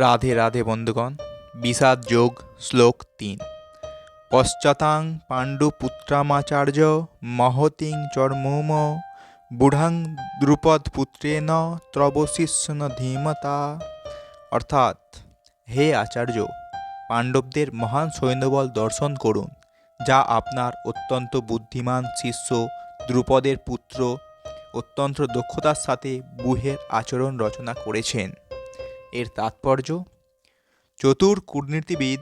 রাধে রাধে বন্ধুগণ, বিষাদ যোগ, শ্লোক তিন। পশ্চাতাং পাণ্ডুপুত্রামাচার্য মহতিং চর্মুম বুঢ়াং দ্রুপদ পুত্রেণ ত্রবশিষ্যন ধীমতা। অর্থাৎ, হে আচার্য, পাণ্ডবদের মহান সৈন্যবল দর্শন করুন, যা আপনার অত্যন্ত বুদ্ধিমান শিষ্য দ্রুপদের পুত্র অত্যন্ত দক্ষতার সাথে বুহের আচরণ রচনা করেছেন। এর তাৎপর্য? চতুর কূটনীতিবিদ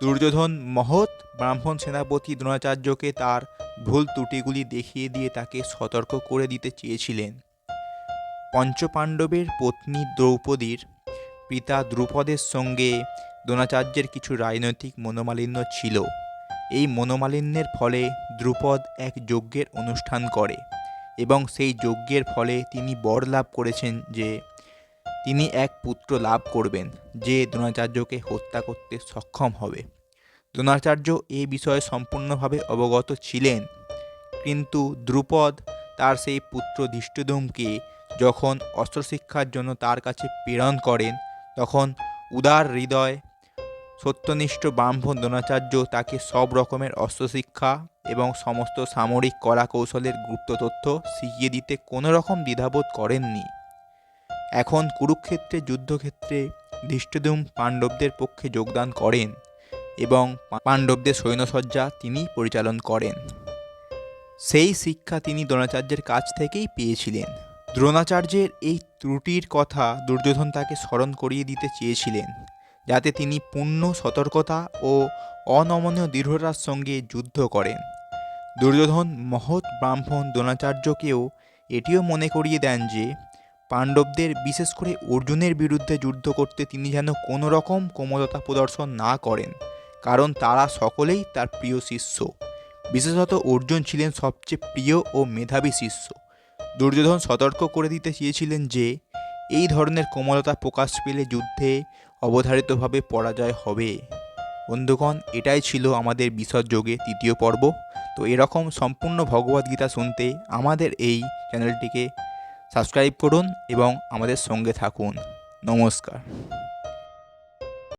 দুর্যোধন মহৎ ব্রাহ্মণ সেনাপতি দ্রোণাচার্যকে তার ভুল ত্রুটিগুলি দেখিয়ে দিয়ে তাকে সতর্ক করে দিতে চেয়েছিলেন। পঞ্চপাণ্ডবের পত্নী দ্রৌপদীর পিতা দ্রুপদের সঙ্গে দ্রোণাচার্যের কিছু রাজনৈতিক মনোমালিন্য ছিল। এই মনোমালিন্যের ফলে দ্রুপদ এক যজ্ঞের অনুষ্ঠান করে এবং সেই যজ্ঞের ফলে তিনি বর লাভ করেছেন যে তিনি এক পুত্র লাভ করবেন, যে দ্রোণাচার্যকে হত্যা করতে সক্ষম হবে। দ্রোণাচার্য এ বিষয়ে সম্পূর্ণভাবে অবগত ছিলেন। কিন্তু দ্রুপদ তার সেই পুত্র ধৃষ্টদুমকে যখন অস্ত্রশিক্ষার জন্য তার কাছে প্রেরণ করেন, তখন উদার হৃদয়, সত্যনিষ্ঠ ব্রাহ্মণ দ্রোণাচার্য তাকে সব রকমের অস্ত্রশিক্ষা এবং সমস্ত সামরিক কলা কৌশলের গুপ্ত তথ্য শিখিয়ে দিতে কোনো রকম দ্বিধাবোধ করেননি। এখন কুরুক্ষেত্রে, যুদ্ধক্ষেত্রে ধৃষ্টদুম পাণ্ডবদের পক্ষে যোগদান করেন এবং পাণ্ডবদের সৈন্যসজ্জা তিনি পরিচালন করেন। সেই শিক্ষা তিনি দ্রোণাচার্যের কাছ থেকেই পেয়েছিলেন। দ্রোণাচার্যের এই ত্রুটির কথা দুর্যোধন তাকে স্মরণ করিয়ে দিতে চেয়েছিলেন, যাতে তিনি পূর্ণ সতর্কতা ও অনমনীয় দৃঢ়তার সঙ্গে যুদ্ধ করেন। দুর্যোধন মহৎ ব্রাহ্মণ দ্রোণাচার্যকেও এটিও মনে করিয়ে দেন যে পাণ্ডবদের, বিশেষ করে অর্জুনের বিরুদ্ধে যুদ্ধ করতে তিনি যেন কোনো রকম কোমলতা প্রদর্শন না করেন, কারণ তারা সকলেই তার প্রিয় শিষ্য। বিশেষত অর্জুন ছিলেন সবচেয়ে প্রিয় ও মেধাবী শিষ্য। দুর্যোধন সতর্ক করে দিতে চেয়েছিলেন যে, এই ধরনের কোমলতা প্রকাশ পেলে যুদ্ধে অবধারিতভাবে পরাজয় হবে। বন্ধুগণ, এটাই ছিল আমাদের বিশদ যোগে তৃতীয় পর্ব। তো এরকম সম্পূর্ণ ভগবদ্গীতা শুনতে আমাদের এই চ্যানেলটিকে সাবস্ক্রাইব করুন এবং আমাদের সঙ্গে থাকুন। নমস্কার।